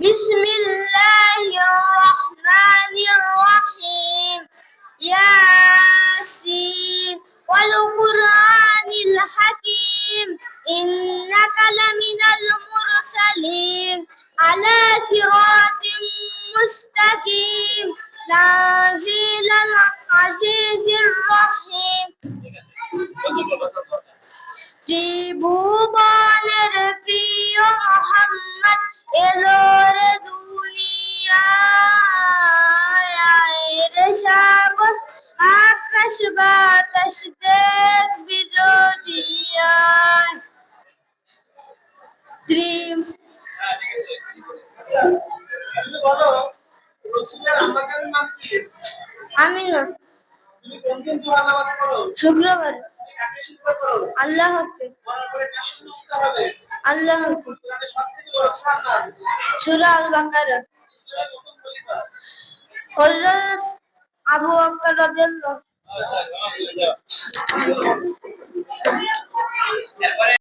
بسم الله الرحمن الرحيم ياسين والقرآن الحكيم إنك لمن المرسلين على صراط مستقيم تنزيل العزيز الرحيم ত্রিভুবনের প্রিয় মোহাম্মদ এলো রে দুনিয়ায় রে আকাশ বাতাস দেখবি যদি আমি না। শুক্রবার। হবে আল্লাহকে। সূরা আল বাকারা হযরত আবু বকর রাদিয়াল্লাহু।